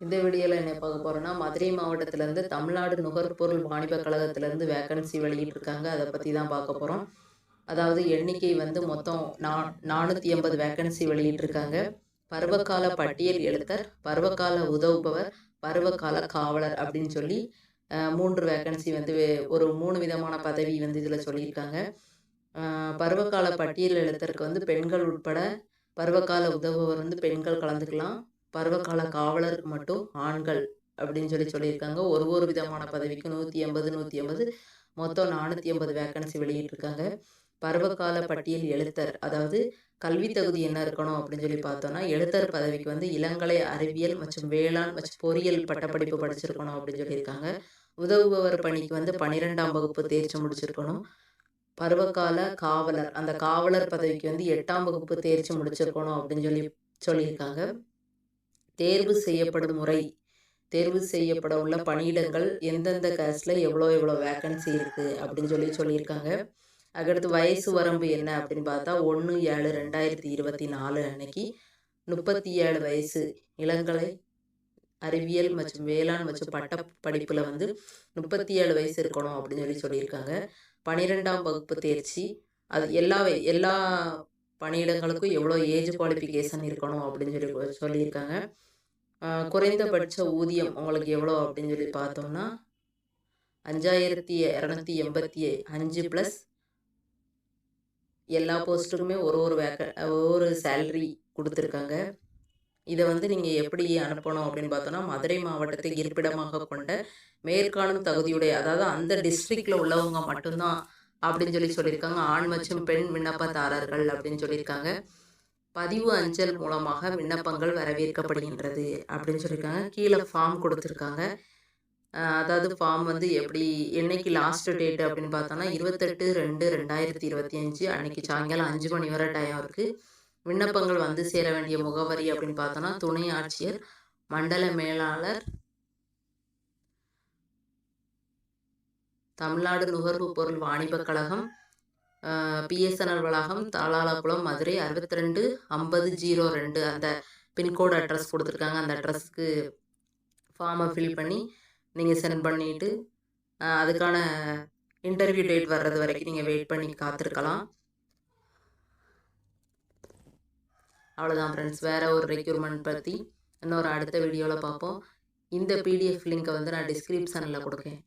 இந்த வீடியோவில் என்ன பார்க்க போகிறோன்னா மதுரை மாவட்டத்திலேருந்து தமிழ்நாடு நுகர்பொருள் வாணிப கழகத்திலேருந்து வேக்கன்சி வெளியிட்டிருக்காங்க. அதை பற்றி தான் பார்க்க போகிறோம் அதாவது எண்ணிக்கை வந்து மொத்தம் நா நானூற்றி எண்பது வேக்கன்சி வெளியிட்டிருக்காங்க. பருவகால பட்டியல் எழுத்தர் பருவகால உதவுபவர் பருவகால காவலர் அப்படின்னு சொல்லி மூன்று வேக்கன்சி வந்து ஒரு மூணு விதமான பதவி வந்து இதில் சொல்லியிருக்காங்க. பருவகால பட்டியல் எழுத்தருக்கு வந்து பெண்கள் உட்பட பருவகால உதவுபவர் வந்து பெண்கள் கலந்துக்கலாம். பருவகால காவலருக்கு மட்டும் ஆண்கள் அப்படின்னு சொல்லி சொல்லியிருக்காங்க. ஒரு ஒரு விதமான பதவிக்கு நூற்றி எண்பது நூற்றி எண்பது மொத்தம் நானூற்றி எண்பது வேக்கன்சி வெளியிட்டிருக்காங்க. பருவகால பட்டியல் எழுத்தர் அதாவது கல்வி தகுதி என்ன இருக்கணும் அப்படின்னு சொல்லி பார்த்தோம்னா எழுத்தர் பதவிக்கு வந்து இளங்கலை அறிவியல் மற்றும் வேளாண் மற்றும் பொறியியல் பட்டப்படிப்பு படிச்சிருக்கணும் அப்படின்னு சொல்லியிருக்காங்க. உதவுபவர் பணிக்கு வந்து பன்னிரெண்டாம் வகுப்பு தேர்ச்சி முடிச்சிருக்கணும். பருவகால காவலர் அந்த காவலர் பதவிக்கு வந்து எட்டாம் வகுப்பு தேர்ச்சி முடிச்சிருக்கணும் அப்படின்னு சொல்லி சொல்லியிருக்காங்க. தேர்வு செய்யப்படும் முறை. தேர்வு செய்யப்பட உள்ள பணியிடங்கள் எந்தெந்த கேஸ்டில் எவ்வளோ எவ்வளோ வேக்கன்சி இருக்குது அப்படின்னு சொல்லி சொல்லியிருக்காங்க. அதுக்கடுத்து வயசு வரம்பு என்ன அப்படின்னு பார்த்தா ஒன்று ஏழு ரெண்டாயிரத்தி இருபத்தி நாலு அன்னைக்கு முப்பத்தி ஏழு வயசு இளங்கலை அறிவியல் மற்றும் வேளாண் மற்றும் பட்ட படிப்பில் வந்து முப்பத்தி ஏழு வயசு இருக்கணும் அப்படின்னு சொல்லி சொல்லியிருக்காங்க. பன்னிரெண்டாம் வகுப்பு தேர்ச்சி அது எல்லா எல்லா பணியிடங்களுக்கும் எவ்வளோ ஏஜ் குவாலிஃபிகேஷன் இருக்கணும் அப்படின்னு சொல்லி சொல்லியிருக்காங்க. குறைந்தபட்ச ஊதியம் உங்களுக்கு எவ்வளோ அப்படின்னு சொல்லி பார்த்தோம்னா அஞ்சாயிரத்தி இரநூத்தி எண்பத்தி அஞ்சு ப்ளஸ் எல்லா போஸ்ட்டுக்குமே ஒரு ஒரு வேக்க ஒரு சேல்ரி கொடுத்துருக்காங்க. இதை வந்து நீங்கள் எப்படி அனுப்பணும் அப்படின்னு பார்த்தோன்னா மதுரை மாவட்டத்தை இருப்பிடமாக கொண்ட மேற்காணும் தகுதியுடைய அதாவது அந்த டிஸ்ட்ரிக்டில் உள்ளவங்க மட்டும்தான் அப்படின்னு சொல்லி சொல்லியிருக்காங்க. ஆண் மற்றும் பெண் விண்ணப்பதாரர்கள் அப்படின்னு சொல்லியிருக்காங்க. பதிவு அஞ்சல் மூலமாக விண்ணப்பங்கள் வரவேற்கப்படுகின்றது அப்படின்னு சொல்லியிருக்காங்க. கீழே ஃபார்ம் கொடுத்துருக்காங்க. அதாவது ஃபார்ம் வந்து எப்படி என்னைக்கு லாஸ்ட் டேட் அப்படின்னு பார்த்தோன்னா இருபத்தெட்டு ரெண்டு ரெண்டாயிரத்தி இருபத்தி அஞ்சு அன்னைக்கு சாயங்காலம் அஞ்சு மணி வரை டைம் இருக்குது விண்ணப்பங்கள் வந்து சேர வேண்டிய முகவரி அப்படின்னு பார்த்தோன்னா துணை ஆட்சியர் மண்டல மேலாளர் தமிழ்நாடு நுகர்வு பொருள் வாணிபக் கழகம் பிஎஸ்என்எல் வளாகம் தாளாளகுளம் மதுரை அறுபத்தி ரெண்டு ஐம்பது ஜீரோ ரெண்டு. அந்த பின்கோடு அட்ரஸ் கொடுத்துருக்காங்க. அந்த அட்ரஸ்க்கு ஃபார்மை ஃபில் பண்ணி நீங்கள் சென்ட் பண்ணிவிட்டு அதுக்கான இன்டர்வியூ டேட் வர்றது வரைக்கும் நீங்கள் வெயிட் பண்ணி காத்திருக்கலாம். அவ்வளோதான் ஃப்ரெண்ட்ஸ் வேறு ஒரு ரெக்யூர்மெண்ட் பற்றி இன்னொரு அடுத்த வீடியோவில் பார்ப்போம். இந்த பிடிஎஃப் லிங்க்கை வந்து நான் டிஸ்கிரிப்ஷனில் கொடுக்கேன்.